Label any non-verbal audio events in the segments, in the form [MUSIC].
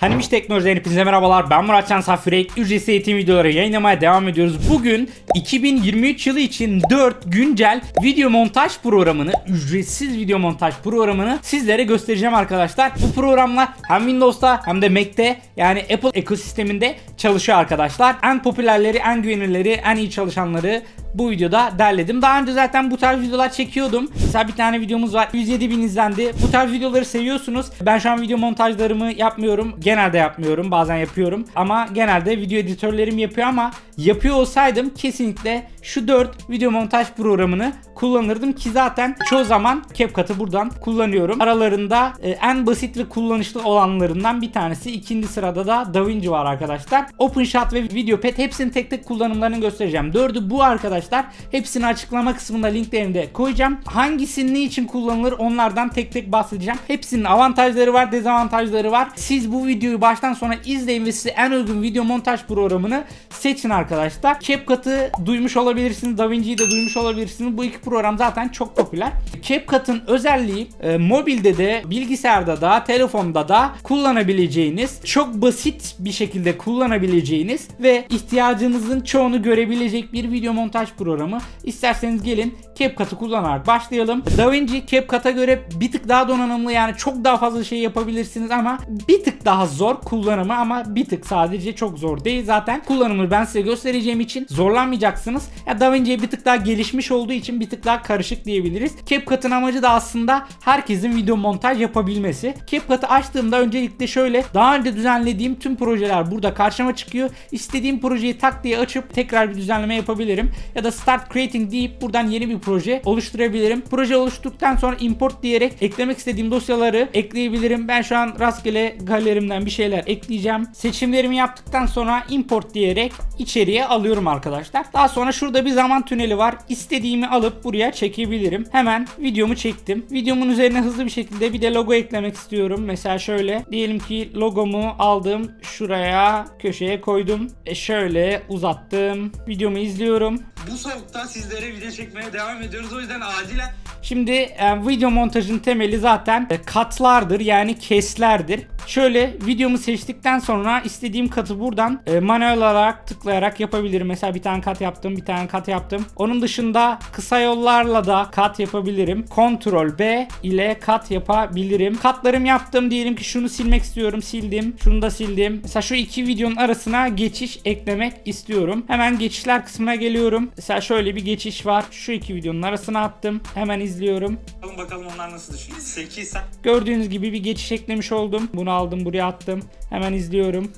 Hanimiş Teknoloji'den hepinize merhabalar. Ben Murat Can Safirek. Ücretsiz eğitim videoları yayınlamaya devam ediyoruz. Bugün 2023 yılı için 4 güncel video montaj programını, ücretsiz video montaj programını sizlere göstereceğim arkadaşlar. Bu programlar hem Windows'ta hem de Mac'te yani Apple ekosisteminde çalışıyor arkadaşlar. En popülerleri, en güvenilirleri, en iyi çalışanları bu videoda derledim. Daha önce zaten bu tarz videolar çekiyordum. Mesela bir tane videomuz var. 107 bin izlendi. Bu tarz videoları seviyorsunuz. Ben şu an video montajlarımı yapmıyorum. Genelde yapmıyorum. Bazen yapıyorum. Ama genelde video editörlerim yapıyor ama yapıyor olsaydım kesinlikle şu 4 video montaj programını kullanırdım ki zaten çoğu zaman CapCut'ı buradan kullanıyorum. Aralarında e, en basit ve kullanışlı olanlarından bir tanesi. İkinci sırada da DaVinci var arkadaşlar. OpenShot ve VideoPad hepsinin tek tek kullanımlarını göstereceğim. Dördü bu arkadaşlar. Hepsini açıklama kısmında linklerini de koyacağım. Hangisi ne için kullanılır onlardan tek tek bahsedeceğim. Hepsinin avantajları var, dezavantajları var. Siz bu videoyu baştan sona izleyin ve size en uygun video montaj programını seçin arkadaşlar. CapCut'ı duymuş olabilirsiniz, DaVinci'yi de duymuş olabilirsiniz. Bu iki program zaten çok popüler. CapCut'ın özelliği e, mobilde de, bilgisayarda da, telefonda da kullanabileceğiniz, çok basit bir şekilde kullanabileceğiniz ve ihtiyacınızın çoğunu görebilecek bir video montaj programı. İsterseniz gelin CapCut'ı kullanarak başlayalım. DaVinci CapCut'a göre bir tık daha donanımlı yani çok daha fazla şey yapabilirsiniz ama bir tık daha zor kullanımı ama bir tık sadece çok zor değil. Zaten kullanımı ben size göstereceğim için zorlanmayacaksınız. Ya DaVinci'ye bir tık daha gelişmiş olduğu için bir tık daha karışık diyebiliriz. CapCut'ın amacı da aslında herkesin video montaj yapabilmesi. CapCut'ı açtığımda öncelikle şöyle daha önce düzenlediğim tüm projeler burada karşıma çıkıyor. İstediğim projeyi tak diye açıp tekrar bir düzenleme yapabilirim. Ya da Start Creating deyip buradan yeni bir proje oluşturabilirim. Proje oluşturduktan sonra import diyerek eklemek istediğim dosyaları ekleyebilirim. Ben şu an rastgele galerimden bir şeyler ekleyeceğim. Seçimlerimi yaptıktan sonra import diyerek içeriye alıyorum arkadaşlar. Daha sonra şurada bir zaman tüneli var. İstediğimi alıp buraya çekebilirim. Hemen videomu çektim. Videomun üzerine hızlı bir şekilde bir de logo eklemek istiyorum. Mesela şöyle diyelim ki logomu aldım. Şuraya köşeye koydum. E şöyle uzattım. Videomu izliyorum. Bu soğukta sizlere video çekmeye devam ediyoruz. O yüzden acilen Şimdi e, video montajın temeli zaten e, katlardır yani keslerdir. Şöyle videomu seçtikten sonra istediğim katı buradan e, manuel olarak tıklayarak yapabilirim. Mesela bir tane kat yaptım, bir tane kat yaptım. Onun dışında kısa yollarla da kat yapabilirim. Ctrl B ile kat yapabilirim. Katlarım yaptım. Diyelim ki şunu silmek istiyorum. Sildim. Şunu da sildim. Mesela şu iki videonun arasına geçiş eklemek istiyorum. Hemen geçişler kısmına geliyorum. Mesela şöyle bir geçiş var. Şu iki videonun arasına attım. Hemen izliyorum. bakalım bakalım onlar nasıl düşüyor. 8 saat Gördüğünüz gibi bir geçiş eklemiş oldum. Bunu aldım buraya attım. Hemen izliyorum.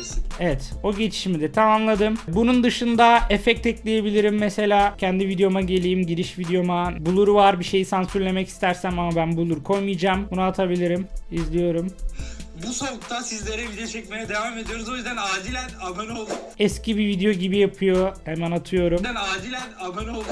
versin. Evet o geçişimi de tamamladım. Bunun dışında efekt ekleyebilirim. Mesela kendi videoma geleyim giriş videoma. Blur var bir şeyi sansürlemek istersem ama ben blur koymayacağım. Bunu atabilirim. İzliyorum. Bu soğukta sizlere video çekmeye devam ediyoruz. O yüzden acilen abone olun. Eski bir video gibi yapıyor. Hemen atıyorum. O yüzden acilen abone olun.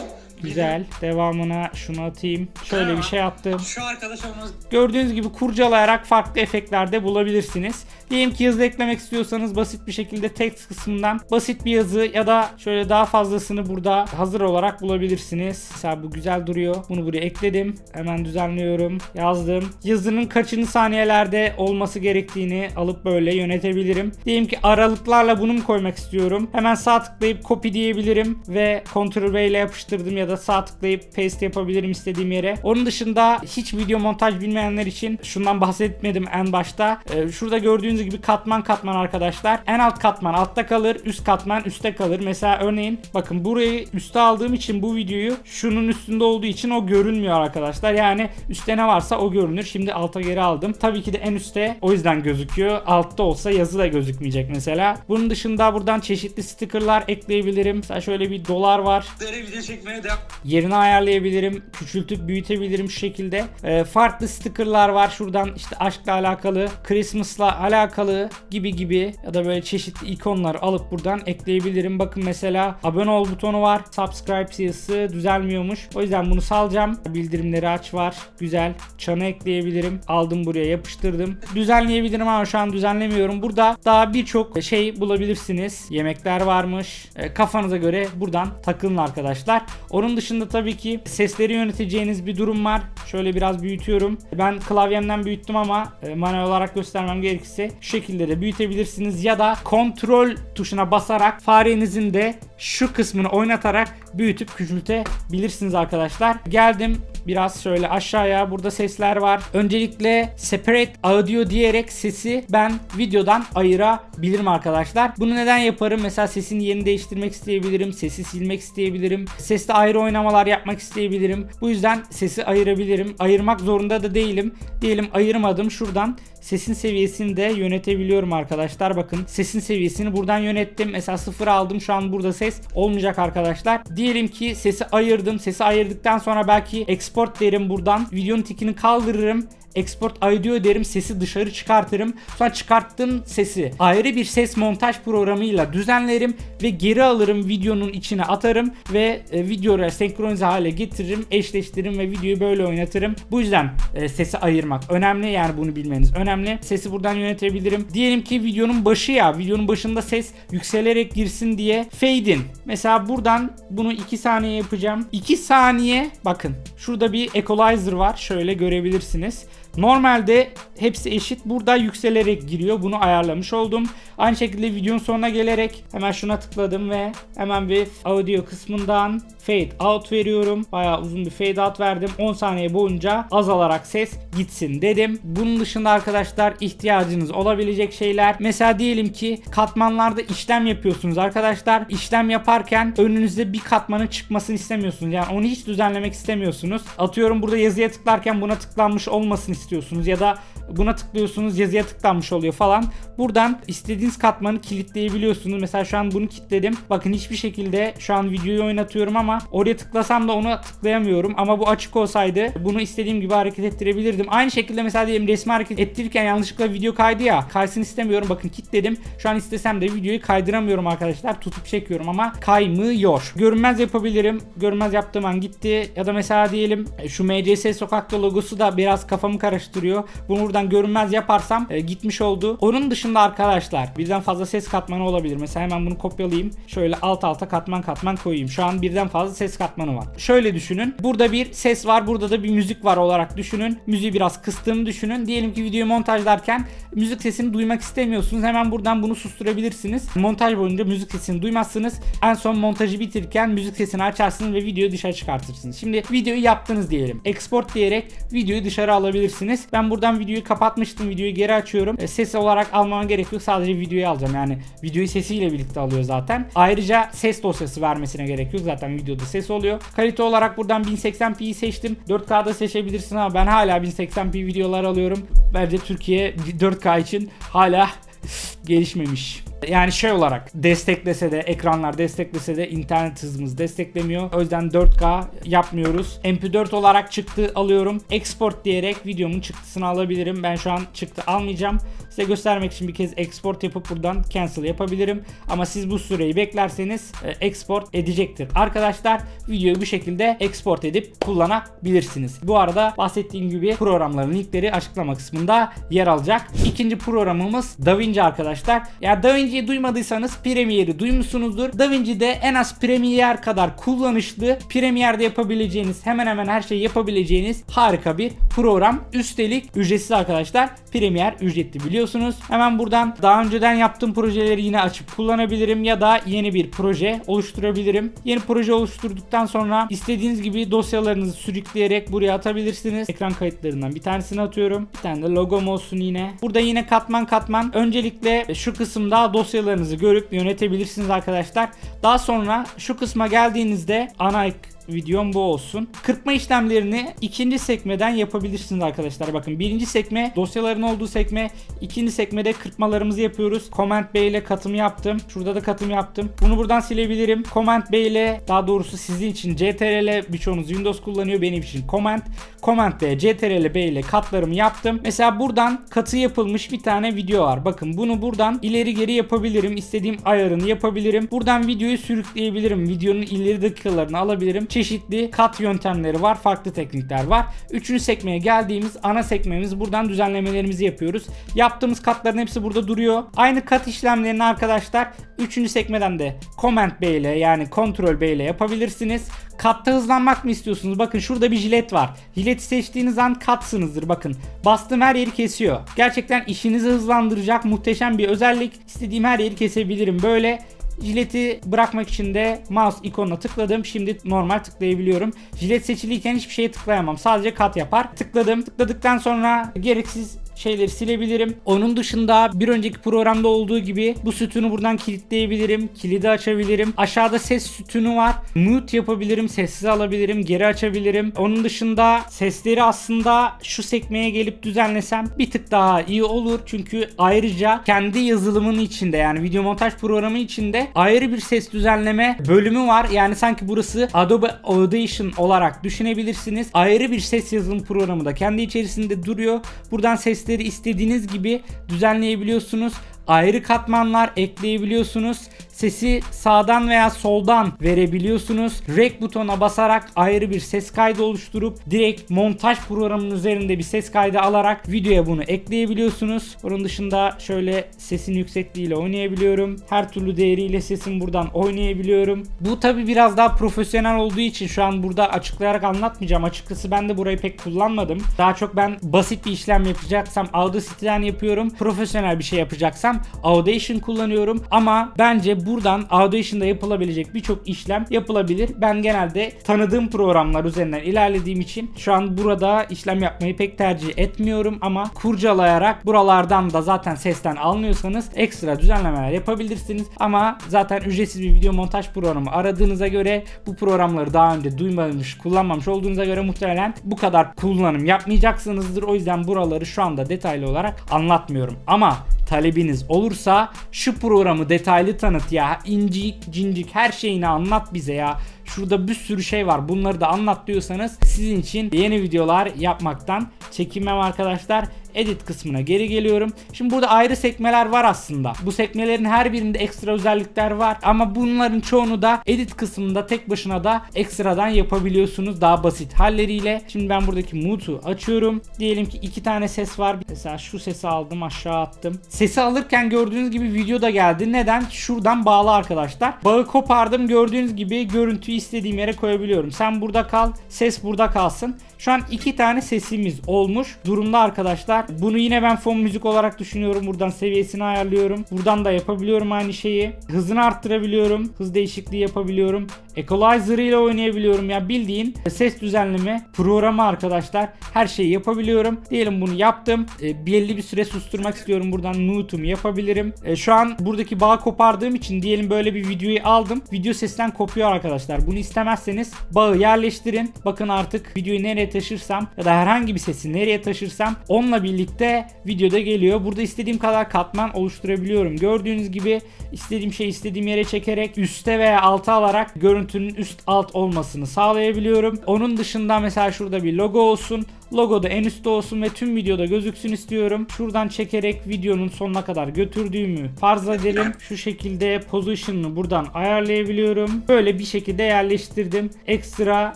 Güzel. Devamına şunu atayım. Şöyle bir şey attım. Şu arkadaş olmaz. Gördüğünüz gibi kurcalayarak farklı efektlerde bulabilirsiniz. Diyelim ki yazı eklemek istiyorsanız basit bir şekilde text kısmından basit bir yazı ya da şöyle daha fazlasını burada hazır olarak bulabilirsiniz. Mesela bu güzel duruyor. Bunu buraya ekledim. Hemen düzenliyorum. Yazdım. Yazının kaçıncı saniyelerde olması gerektiğini alıp böyle yönetebilirim. Diyelim ki aralıklarla bunu mu koymak istiyorum. Hemen sağ tıklayıp copy diyebilirim ve Ctrl V ile yapıştırdım ya da sağ tıklayıp paste yapabilirim istediğim yere. Onun dışında hiç video montaj bilmeyenler için şundan bahsetmedim en başta. Ee, şurada gördüğünüz gibi katman katman arkadaşlar. En alt katman altta kalır, üst katman üstte kalır. Mesela örneğin bakın burayı üste aldığım için bu videoyu şunun üstünde olduğu için o görünmüyor arkadaşlar. Yani üstte ne varsa o görünür. Şimdi alta geri aldım. Tabii ki de en üstte o yüzden gözüküyor. Altta olsa yazı da gözükmeyecek mesela. Bunun dışında buradan çeşitli stickerlar ekleyebilirim. Mesela şöyle bir dolar var video çekmeye devam yerini ayarlayabilirim. Küçültüp büyütebilirim şu şekilde. Ee, farklı stickerlar var. Şuradan işte aşkla alakalı, Christmas'la alakalı gibi gibi ya da böyle çeşitli ikonlar alıp buradan ekleyebilirim. Bakın mesela abone ol butonu var. Subscribe sayısı düzelmiyormuş. O yüzden bunu salacağım. Bildirimleri aç var. Güzel. Çanı ekleyebilirim. Aldım buraya yapıştırdım. Düzenleyebilirim ama şu an düzenlemiyorum. Burada daha birçok şey bulabilirsiniz. Yemekler varmış. E, kafanıza göre buradan takılın arkadaşlar. Onun Onun dışında tabii ki sesleri yöneteceğiniz bir durum var. Şöyle biraz büyütüyorum. Ben klavyemden büyüttüm ama e, manuel olarak göstermem gerekirse şu şekilde de büyütebilirsiniz ya da kontrol tuşuna basarak farenizin de şu kısmını oynatarak büyütüp küçültebilirsiniz arkadaşlar. Geldim biraz şöyle aşağıya burada sesler var. Öncelikle separate audio diyerek sesi ben videodan ayırabilirim arkadaşlar. Bunu neden yaparım? Mesela sesin yerini değiştirmek isteyebilirim. Sesi silmek isteyebilirim. Seste ayrı oynamalar yapmak isteyebilirim. Bu yüzden sesi ayırabilirim. Ayırmak zorunda da değilim. Diyelim ayırmadım. Şuradan sesin seviyesini de yönetebiliyorum arkadaşlar. Bakın sesin seviyesini buradan yönettim. Mesela sıfır aldım. Şu an burada ses olmayacak arkadaşlar. Diyelim ki sesi ayırdım. Sesi ayırdıktan sonra belki export derim buradan. Videonun tikini kaldırırım export audio derim sesi dışarı çıkartırım. Sonra çıkarttığım sesi ayrı bir ses montaj programıyla düzenlerim ve geri alırım videonun içine atarım ve e, videoya senkronize hale getiririm, eşleştiririm ve videoyu böyle oynatırım. Bu yüzden e, sesi ayırmak önemli yani bunu bilmeniz önemli. Sesi buradan yönetebilirim. Diyelim ki videonun başı ya videonun başında ses yükselerek girsin diye fade in. Mesela buradan bunu 2 saniye yapacağım. 2 saniye bakın şurada bir equalizer var şöyle görebilirsiniz. Normalde hepsi eşit. Burada yükselerek giriyor. Bunu ayarlamış oldum. Aynı şekilde videonun sonuna gelerek hemen şuna tıkladım ve hemen bir audio kısmından fade out veriyorum. Bayağı uzun bir fade out verdim. 10 saniye boyunca azalarak ses gitsin dedim. Bunun dışında arkadaşlar ihtiyacınız olabilecek şeyler. Mesela diyelim ki katmanlarda işlem yapıyorsunuz arkadaşlar. İşlem yaparken önünüzde bir katmanın çıkmasını istemiyorsunuz. Yani onu hiç düzenlemek istemiyorsunuz. Atıyorum burada yazıya tıklarken buna tıklanmış olmasını istiyorsunuz ya da buna tıklıyorsunuz yazıya tıklanmış oluyor falan. Buradan istediğiniz katmanı kilitleyebiliyorsunuz. Mesela şu an bunu kilitledim. Bakın hiçbir şekilde şu an videoyu oynatıyorum ama oraya tıklasam da ona tıklayamıyorum. Ama bu açık olsaydı bunu istediğim gibi hareket ettirebilirdim. Aynı şekilde mesela diyelim resmi hareket ettirirken yanlışlıkla video kaydı ya. Kaysın istemiyorum. Bakın kilitledim. Şu an istesem de videoyu kaydıramıyorum arkadaşlar. Tutup çekiyorum ama kaymıyor. Görünmez yapabilirim. Görünmez yaptığım an gitti. Ya da mesela diyelim e, şu MCS sokakta logosu da biraz kafamı karıştırıyor. Bunu buradan görünmez yaparsam e, gitmiş oldu. Onun dışında arkadaşlar birden fazla ses katmanı olabilir. Mesela hemen bunu kopyalayayım. Şöyle alt alta katman katman koyayım. Şu an birden fazla ses katmanı var. Şöyle düşünün. Burada bir ses var. Burada da bir müzik var olarak düşünün. Müziği biraz kıstığımı düşünün. Diyelim ki videoyu montajlarken müzik sesini duymak istemiyorsunuz. Hemen buradan bunu susturabilirsiniz. Montaj boyunca müzik sesini duymazsınız. En son montajı bitirirken müzik sesini açarsınız ve videoyu dışarı çıkartırsınız. Şimdi videoyu yaptınız diyelim. Export diyerek videoyu dışarı alabilirsiniz. Ben buradan videoyu kapatmıştım. Videoyu geri açıyorum. E, ses olarak almama gerek yok. Sadece videoyu alacağım. Yani videoyu sesiyle birlikte alıyor zaten. Ayrıca ses dosyası vermesine gerek yok. Zaten videoda ses oluyor. Kalite olarak buradan 1080p'yi seçtim. 4K'da seçebilirsin ama ben hala 1080p videolar alıyorum. Bence Türkiye 4K için hala [LAUGHS] gelişmemiş. Yani şey olarak desteklese de ekranlar desteklese de internet hızımız desteklemiyor. O yüzden 4K yapmıyoruz. MP4 olarak çıktı alıyorum. Export diyerek videomun çıktısını alabilirim. Ben şu an çıktı almayacağım. Size göstermek için bir kez export yapıp buradan cancel yapabilirim. Ama siz bu süreyi beklerseniz e, export edecektir. Arkadaşlar videoyu bu şekilde export edip kullanabilirsiniz. Bu arada bahsettiğim gibi programların linkleri açıklama kısmında yer alacak. İkinci programımız DaVinci arkadaşlar. Ya DaVinci'yi duymadıysanız Premiere'i duymuşsunuzdur. DaVinci'de en az Premiere kadar kullanışlı, Premiere'de yapabileceğiniz, hemen hemen her şeyi yapabileceğiniz harika bir program. Üstelik ücretsiz arkadaşlar. Premiere ücretli biliyorsunuz. Hemen buradan daha önceden yaptığım projeleri yine açıp kullanabilirim ya da yeni bir proje oluşturabilirim. Yeni proje oluşturduktan sonra istediğiniz gibi dosyalarınızı sürükleyerek buraya atabilirsiniz. Ekran kayıtlarından bir tanesini atıyorum. Bir tane de logom olsun yine. Burada yine katman katman. Öncelikle şu kısımda dosyalarınızı görüp yönetebilirsiniz arkadaşlar. Daha sonra şu kısma geldiğinizde ana videom bu olsun. Kırpma işlemlerini ikinci sekmeden yapabilirsiniz arkadaşlar. Bakın birinci sekme dosyaların olduğu sekme. ikinci sekmede kırpmalarımızı yapıyoruz. Command B ile katım yaptım. Şurada da katım yaptım. Bunu buradan silebilirim. Command B ile daha doğrusu sizin için CTRL birçoğunuz Windows kullanıyor. Benim için Command. Command B, CTRL B ile katlarımı yaptım. Mesela buradan katı yapılmış bir tane video var. Bakın bunu buradan ileri geri yapabilirim. İstediğim ayarını yapabilirim. Buradan videoyu sürükleyebilirim. Videonun ileri dakikalarını alabilirim. Çeşitli kat yöntemleri var. Farklı teknikler var. Üçüncü sekmeye geldiğimiz ana sekmemiz buradan düzenlemelerimizi yapıyoruz. Yaptığımız katların hepsi burada duruyor. Aynı kat işlemlerini arkadaşlar 3. sekmeden de Command B ile yani Ctrl B ile yapabilirsiniz. Katta hızlanmak mı istiyorsunuz? Bakın şurada bir jilet var. Jileti seçtiğiniz an katsınızdır. Bakın bastığım her yeri kesiyor. Gerçekten işinizi hızlandıracak muhteşem bir özellik. İstediğim her yeri kesebilirim. Böyle Jileti bırakmak için de mouse ikonuna tıkladım. Şimdi normal tıklayabiliyorum. Jilet seçiliyken hiçbir şeye tıklayamam. Sadece kat yapar. Tıkladım. Tıkladıktan sonra gereksiz şeyleri silebilirim. Onun dışında bir önceki programda olduğu gibi bu sütunu buradan kilitleyebilirim. Kilidi açabilirim. Aşağıda ses sütunu var. Mute yapabilirim. Sessiz alabilirim. Geri açabilirim. Onun dışında sesleri aslında şu sekmeye gelip düzenlesem bir tık daha iyi olur. Çünkü ayrıca kendi yazılımın içinde yani video montaj programı içinde ayrı bir ses düzenleme bölümü var. Yani sanki burası Adobe Audition olarak düşünebilirsiniz. Ayrı bir ses yazılım programı da kendi içerisinde duruyor. Buradan sesleri istediğiniz gibi düzenleyebiliyorsunuz. Ayrı katmanlar ekleyebiliyorsunuz. Sesi sağdan veya soldan verebiliyorsunuz. Rec butona basarak ayrı bir ses kaydı oluşturup direkt montaj programının üzerinde bir ses kaydı alarak videoya bunu ekleyebiliyorsunuz. Onun dışında şöyle sesin yüksekliğiyle oynayabiliyorum. Her türlü değeriyle sesim buradan oynayabiliyorum. Bu tabi biraz daha profesyonel olduğu için şu an burada açıklayarak anlatmayacağım. Açıkçası ben de burayı pek kullanmadım. Daha çok ben basit bir işlem yapacaksam Audacity'den yapıyorum. Profesyonel bir şey yapacaksam Audition kullanıyorum. Ama bence buradan Audition'da yapılabilecek birçok işlem yapılabilir. Ben genelde tanıdığım programlar üzerinden ilerlediğim için şu an burada işlem yapmayı pek tercih etmiyorum ama kurcalayarak buralardan da zaten sesten almıyorsanız ekstra düzenlemeler yapabilirsiniz. Ama zaten ücretsiz bir video montaj programı aradığınıza göre bu programları daha önce duymamış, kullanmamış olduğunuza göre muhtemelen bu kadar kullanım yapmayacaksınızdır. O yüzden buraları şu anda detaylı olarak anlatmıyorum. Ama talebiniz olursa şu programı detaylı tanıt ya. incik cincik her şeyini anlat bize ya. Şurada bir sürü şey var. Bunları da anlat diyorsanız sizin için yeni videolar yapmaktan çekinmem arkadaşlar. Edit kısmına geri geliyorum. Şimdi burada ayrı sekmeler var aslında. Bu sekmelerin her birinde ekstra özellikler var. Ama bunların çoğunu da edit kısmında tek başına da ekstradan yapabiliyorsunuz. Daha basit halleriyle. Şimdi ben buradaki mute'u açıyorum. Diyelim ki iki tane ses var. Mesela şu sesi aldım aşağı attım. Sesi alırken gördüğünüz gibi video da geldi. Neden? Şuradan bağlı arkadaşlar. Bağı kopardım. Gördüğünüz gibi görüntüyü istediğim yere koyabiliyorum. Sen burada kal. Ses burada kalsın. Şu an iki tane sesimiz olmuş durumda arkadaşlar. Bunu yine ben fon müzik olarak düşünüyorum. Buradan seviyesini ayarlıyorum. Buradan da yapabiliyorum aynı şeyi. Hızını arttırabiliyorum. Hız değişikliği yapabiliyorum. Equalizer ile oynayabiliyorum. Ya bildiğin ses düzenleme programı arkadaşlar. Her şeyi yapabiliyorum. Diyelim bunu yaptım. E, belli bir süre susturmak istiyorum. Buradan mute'umu yapabilirim. E, şu an buradaki bağı kopardığım için diyelim böyle bir videoyu aldım. Video sesten kopuyor arkadaşlar. Bunu istemezseniz bağı yerleştirin. Bakın artık videoyu nereye taşırsam ya da herhangi bir sesi nereye taşırsam onunla birlikte videoda geliyor. Burada istediğim kadar katman oluşturabiliyorum. Gördüğünüz gibi istediğim şeyi istediğim yere çekerek üste veya alta alarak görüntünün üst alt olmasını sağlayabiliyorum. Onun dışında mesela şurada bir logo olsun. Logo da en üstte olsun ve tüm videoda gözüksün istiyorum. Şuradan çekerek videonun sonuna kadar götürdüğümü farz edelim. Şu şekilde position'ını buradan ayarlayabiliyorum. Böyle bir şekilde yerleştirdim. Ekstra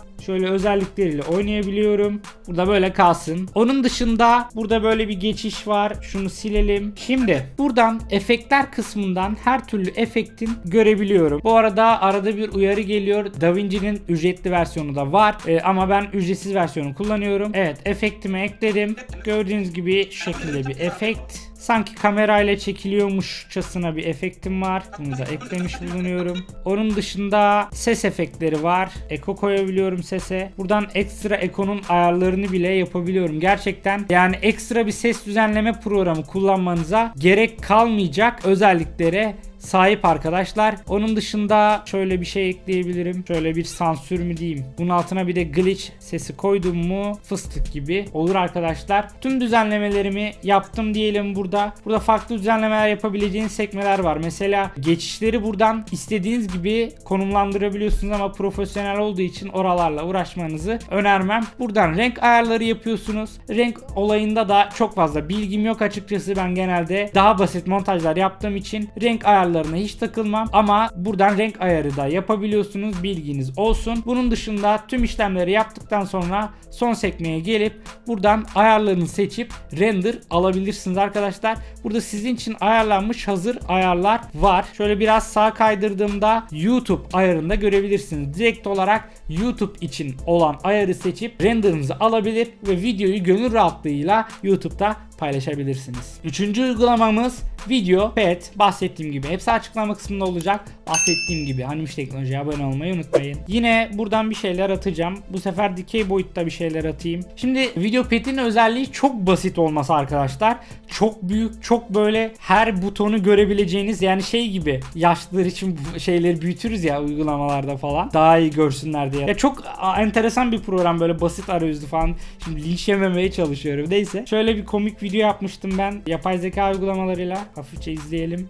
Şöyle özellikleriyle oynayabiliyorum. Burada böyle kalsın. Onun dışında burada böyle bir geçiş var. Şunu silelim. Şimdi buradan efektler kısmından her türlü efektin görebiliyorum. Bu arada arada bir uyarı geliyor. DaVinci'nin ücretli versiyonu da var. Ee, ama ben ücretsiz versiyonu kullanıyorum. Evet efektimi ekledim. Gördüğünüz gibi şu şekilde bir efekt. Sanki kamerayla çekiliyormuşçasına bir efektim var. Bunu da eklemiş bulunuyorum. Onun dışında ses efektleri var. Eko koyabiliyorum sese. Buradan ekstra ekonun ayarlarını bile yapabiliyorum. Gerçekten yani ekstra bir ses düzenleme programı kullanmanıza gerek kalmayacak özelliklere sahip arkadaşlar. Onun dışında şöyle bir şey ekleyebilirim. Şöyle bir sansür mü diyeyim. Bunun altına bir de glitch sesi koydum mu fıstık gibi olur arkadaşlar. Tüm düzenlemelerimi yaptım diyelim burada. Burada farklı düzenlemeler yapabileceğiniz sekmeler var. Mesela geçişleri buradan istediğiniz gibi konumlandırabiliyorsunuz ama profesyonel olduğu için oralarla uğraşmanızı önermem. Buradan renk ayarları yapıyorsunuz. Renk olayında da çok fazla bilgim yok açıkçası. Ben genelde daha basit montajlar yaptığım için renk ayarları ayarlarına hiç takılmam ama buradan renk ayarı da yapabiliyorsunuz bilginiz olsun. Bunun dışında tüm işlemleri yaptıktan sonra son sekmeye gelip buradan ayarlarını seçip render alabilirsiniz arkadaşlar. Burada sizin için ayarlanmış hazır ayarlar var. Şöyle biraz sağ kaydırdığımda YouTube ayarında görebilirsiniz. Direkt olarak YouTube için olan ayarı seçip renderınızı alabilir ve videoyu gönül rahatlığıyla YouTube'da paylaşabilirsiniz. Üçüncü uygulamamız Video Pet. Bahsettiğim gibi hepsi açıklama kısmında olacak. Bahsettiğim gibi Hanimiş Teknoloji'ye abone olmayı unutmayın. Yine buradan bir şeyler atacağım. Bu sefer dikey boyutta bir şeyler atayım. Şimdi Video Pet'in özelliği çok basit olması arkadaşlar. Çok büyük, çok böyle her butonu görebileceğiniz yani şey gibi yaşlılar için şeyleri büyütürüz ya uygulamalarda falan. Daha iyi görsünler diye. Ya çok enteresan bir program böyle basit arayüzlü falan. Şimdi linç yememeye çalışıyorum. Neyse. Şöyle bir komik video yapmıştım ben. Yapay zeka uygulamalarıyla. Hafifçe izleyelim.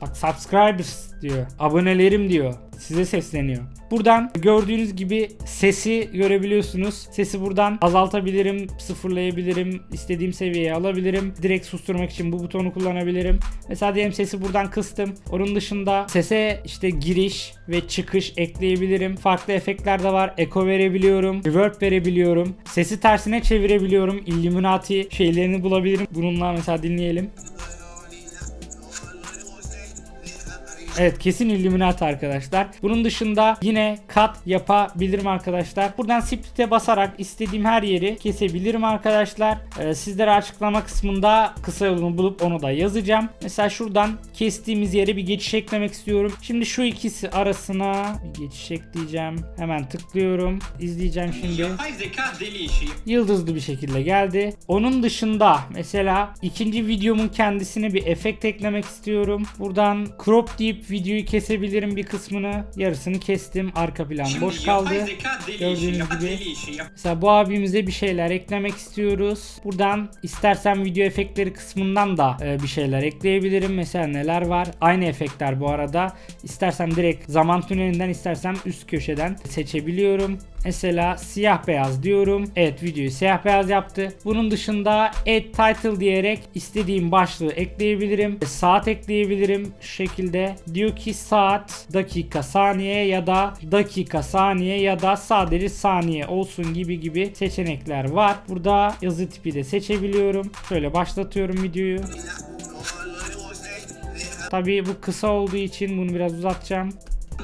Bak subscribers diyor. Abonelerim diyor. Size sesleniyor. Buradan gördüğünüz gibi sesi görebiliyorsunuz. Sesi buradan azaltabilirim, sıfırlayabilirim, istediğim seviyeye alabilirim. Direkt susturmak için bu butonu kullanabilirim. Mesela diyelim sesi buradan kıstım. Onun dışında sese işte giriş ve çıkış ekleyebilirim. Farklı efektler de var. Eko verebiliyorum. Reverb verebiliyorum. Sesi tersine çevirebiliyorum. Illuminati şeylerini bulabilirim. Bununla mesela dinleyelim. Evet kesin Illuminati arkadaşlar. Bunun dışında yine kat yapabilirim arkadaşlar. Buradan split'e basarak istediğim her yeri kesebilirim arkadaşlar. Ee, sizlere açıklama kısmında kısa yolunu bulup onu da yazacağım. Mesela şuradan kestiğimiz yere bir geçiş eklemek istiyorum. Şimdi şu ikisi arasına bir geçiş ekleyeceğim. Hemen tıklıyorum. İzleyeceğim şimdi Yapay zeka deli işi. yıldızlı bir şekilde geldi. Onun dışında mesela ikinci videomun kendisine bir efekt eklemek istiyorum. Buradan crop deyip videoyu kesebilirim bir kısmını. Yarısını kestim. Arka plan Şimdi boş kaldı. işi. Gördüğünüz gibi. işi. Mesela bu abimize bir şeyler eklemek istiyoruz. Buradan istersen video efektleri kısmından da e, bir şeyler ekleyebilirim. Mesela neler var? Aynı efektler bu arada. İstersem direkt zaman tünelinden istersem üst köşeden seçebiliyorum. Mesela siyah beyaz diyorum. Evet videoyu siyah beyaz yaptı. Bunun dışında add title diyerek istediğim başlığı ekleyebilirim. Saat ekleyebilirim şu şekilde. Diyor ki saat, dakika, saniye ya da dakika, saniye ya da sadece saniye olsun gibi gibi seçenekler var. Burada yazı tipi de seçebiliyorum. Şöyle başlatıyorum videoyu. Tabii bu kısa olduğu için bunu biraz uzatacağım.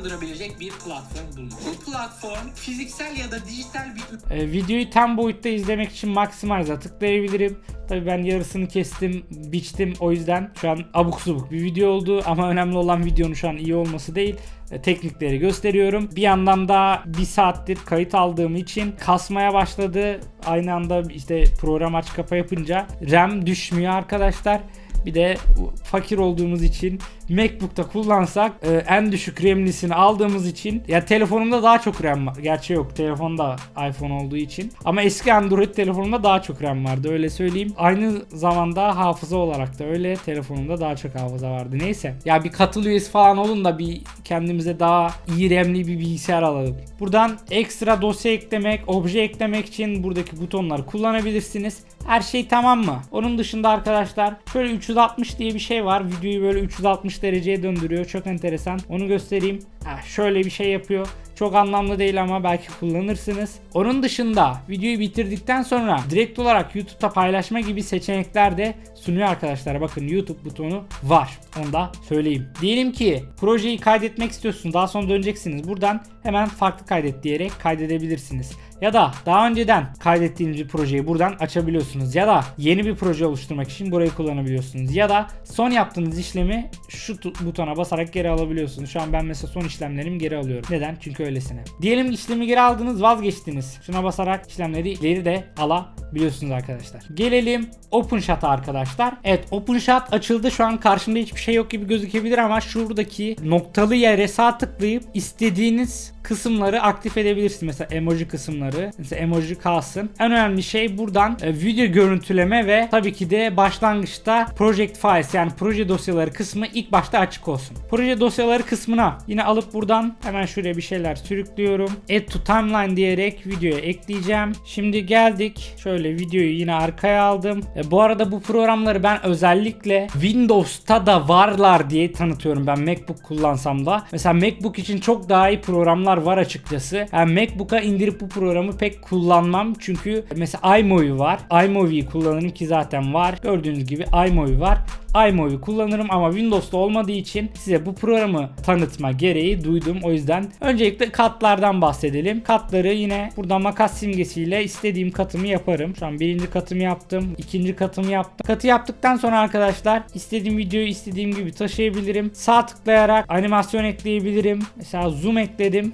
Kullandırabilecek bir platform bulmak. Bu platform fiziksel ya da dijital bir Ee, videoyu tam boyutta izlemek için Maximize'a tıklayabilirim. Tabii ben yarısını kestim, biçtim o yüzden şu an abuk subuk bir video oldu ama önemli olan videonun şu an iyi olması değil. e, Teknikleri gösteriyorum. Bir yandan da bir saattir kayıt aldığım için kasmaya başladı. Aynı anda işte program aç kapa yapınca RAM düşmüyor arkadaşlar. Bir de fakir olduğumuz için MacBook'ta kullansak e, en düşük RAM'lisini aldığımız için ya telefonumda daha çok RAM var. Gerçi yok telefonda iPhone olduğu için. Ama eski Android telefonumda daha çok RAM vardı öyle söyleyeyim. Aynı zamanda hafıza olarak da öyle telefonumda daha çok hafıza vardı. Neyse. Ya bir katıl üyesi falan olun da bir kendimize daha iyi RAM'li bir bilgisayar alalım. Buradan ekstra dosya eklemek, obje eklemek için buradaki butonları kullanabilirsiniz. Her şey tamam mı? Onun dışında arkadaşlar şöyle 360 diye bir şey var. Videoyu böyle 360 dereceye döndürüyor. Çok enteresan. Onu göstereyim. Ha, şöyle bir şey yapıyor. Çok anlamlı değil ama belki kullanırsınız. Onun dışında videoyu bitirdikten sonra direkt olarak YouTube'da paylaşma gibi seçenekler de sunuyor arkadaşlar. Bakın YouTube butonu var. Onu da söyleyeyim. Diyelim ki projeyi kaydetmek istiyorsunuz. Daha sonra döneceksiniz. Buradan hemen farklı kaydet diyerek kaydedebilirsiniz. Ya da daha önceden kaydettiğiniz bir projeyi buradan açabiliyorsunuz. Ya da yeni bir proje oluşturmak için burayı kullanabiliyorsunuz. Ya da son yaptığınız işlemi şu butona basarak geri alabiliyorsunuz. Şu an ben mesela son işlemlerimi geri alıyorum. Neden? Çünkü öylesine. Diyelim işlemi geri aldınız vazgeçtiniz. Şuna basarak işlemleri ileri de alabiliyorsunuz arkadaşlar. Gelelim OpenShot'a arkadaşlar. Evet OpenShot açıldı. Şu an karşımda hiçbir şey yok gibi gözükebilir ama şuradaki noktalı yere sağ tıklayıp istediğiniz kısımları aktif edebilirsiniz. Mesela emoji kısımları. Mesela emoji kalsın. En önemli şey buradan e, video görüntüleme ve tabii ki de başlangıçta project files yani proje dosyaları kısmı ilk başta açık olsun. Proje dosyaları kısmına yine alıp buradan hemen şuraya bir şeyler sürüklüyorum. Add to timeline diyerek videoya ekleyeceğim. Şimdi geldik. Şöyle videoyu yine arkaya aldım. E, bu arada bu programları ben özellikle Windows'ta da varlar diye tanıtıyorum ben MacBook kullansam da. Mesela MacBook için çok daha iyi programlar var açıkçası. Yani MacBook'a indirip bu programı pek kullanmam. Çünkü mesela iMovie var. iMovie'yi kullanırım ki zaten var. Gördüğünüz gibi iMovie var iMovie kullanırım ama Windows'ta olmadığı için size bu programı tanıtma gereği duydum. O yüzden öncelikle katlardan bahsedelim. Katları yine burada makas simgesiyle istediğim katımı yaparım. Şu an birinci katımı yaptım. ikinci katımı yaptım. Katı yaptıktan sonra arkadaşlar istediğim videoyu istediğim gibi taşıyabilirim. Sağ tıklayarak animasyon ekleyebilirim. Mesela zoom ekledim.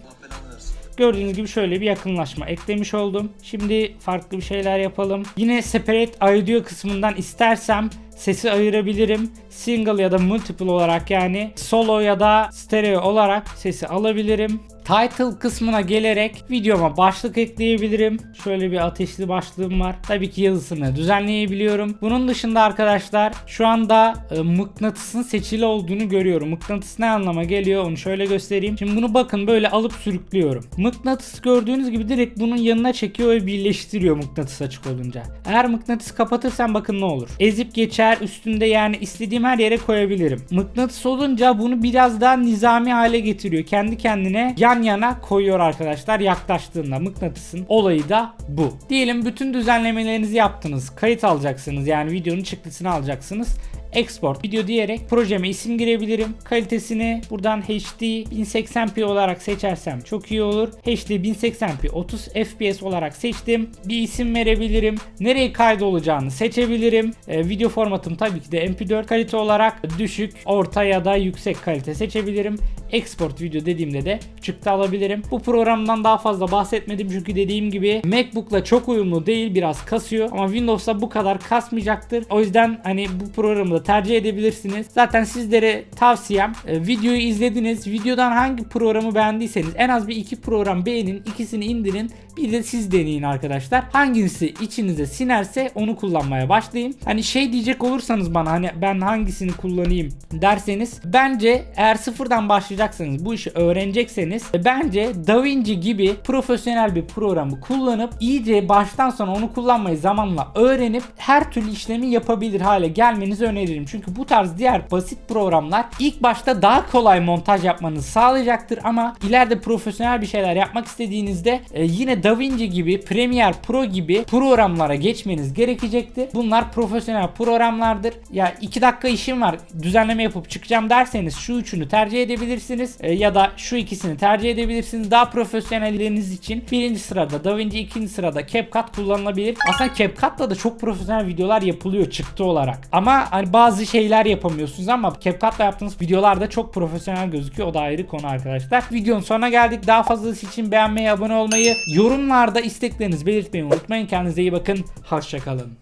Gördüğünüz gibi şöyle bir yakınlaşma eklemiş oldum. Şimdi farklı bir şeyler yapalım. Yine separate audio kısmından istersem sesi ayırabilirim. Single ya da multiple olarak yani solo ya da stereo olarak sesi alabilirim. Title kısmına gelerek videoma başlık ekleyebilirim. Şöyle bir ateşli başlığım var. Tabii ki yazısını düzenleyebiliyorum. Bunun dışında arkadaşlar şu anda e, mıknatısın seçili olduğunu görüyorum. Mıknatıs ne anlama geliyor onu şöyle göstereyim. Şimdi bunu bakın böyle alıp sürüklüyorum. Mıknatıs gördüğünüz gibi direkt bunun yanına çekiyor ve birleştiriyor mıknatıs açık olunca. Eğer mıknatıs kapatırsam bakın ne olur. Ezip geçer üstünde yani istediğim her yere koyabilirim. Mıknatıs olunca bunu biraz daha nizami hale getiriyor. Kendi kendine yan yana koyuyor arkadaşlar yaklaştığında. Mıknatısın olayı da bu. Diyelim bütün düzenlemelerinizi yaptınız. Kayıt alacaksınız yani videonun çıktısını alacaksınız export video diyerek projeme isim girebilirim. Kalitesini buradan HD 1080p olarak seçersem çok iyi olur. HD 1080p 30 fps olarak seçtim. Bir isim verebilirim. Nereye kaydolacağını seçebilirim. Ee, video formatım tabii ki de MP4 kalite olarak düşük, orta ya da yüksek kalite seçebilirim. Export video dediğimde de çıktı alabilirim. Bu programdan daha fazla bahsetmedim çünkü dediğim gibi MacBook'la çok uyumlu değil biraz kasıyor ama Windows'ta bu kadar kasmayacaktır. O yüzden hani bu programı da tercih edebilirsiniz. Zaten sizlere tavsiyem e, videoyu izlediniz. Videodan hangi programı beğendiyseniz en az bir iki program beğenin, ikisini indirin. Bir de siz deneyin arkadaşlar. Hangisi içinize sinerse onu kullanmaya başlayın. Hani şey diyecek olursanız bana hani ben hangisini kullanayım derseniz bence eğer sıfırdan başlayacaksanız bu işi öğrenecekseniz e, bence DaVinci gibi profesyonel bir programı kullanıp iyice baştan sona onu kullanmayı zamanla öğrenip her türlü işlemi yapabilir hale gelmenizi öneririm. Çünkü bu tarz diğer basit programlar ilk başta daha kolay montaj yapmanızı sağlayacaktır ama ileride profesyonel bir şeyler yapmak istediğinizde e, yine DaVinci gibi Premiere Pro gibi programlara geçmeniz gerekecektir. Bunlar profesyonel programlardır. Ya 2 dakika işim var düzenleme yapıp çıkacağım derseniz şu üçünü tercih edebilirsiniz E, ya da şu ikisini tercih edebilirsiniz. Daha profesyonelleriniz için birinci sırada DaVinci ikinci sırada CapCut kullanılabilir. Aslında CapCut'la da çok profesyonel videolar yapılıyor çıktı olarak. Ama hani bazı şeyler yapamıyorsunuz ama CapCut'la yaptığınız videolarda çok profesyonel gözüküyor. O da ayrı konu arkadaşlar. Videonun sonuna geldik. Daha fazlası için beğenmeyi, abone olmayı, yorumlarda isteklerinizi belirtmeyi unutmayın. Kendinize iyi bakın. Hoşçakalın.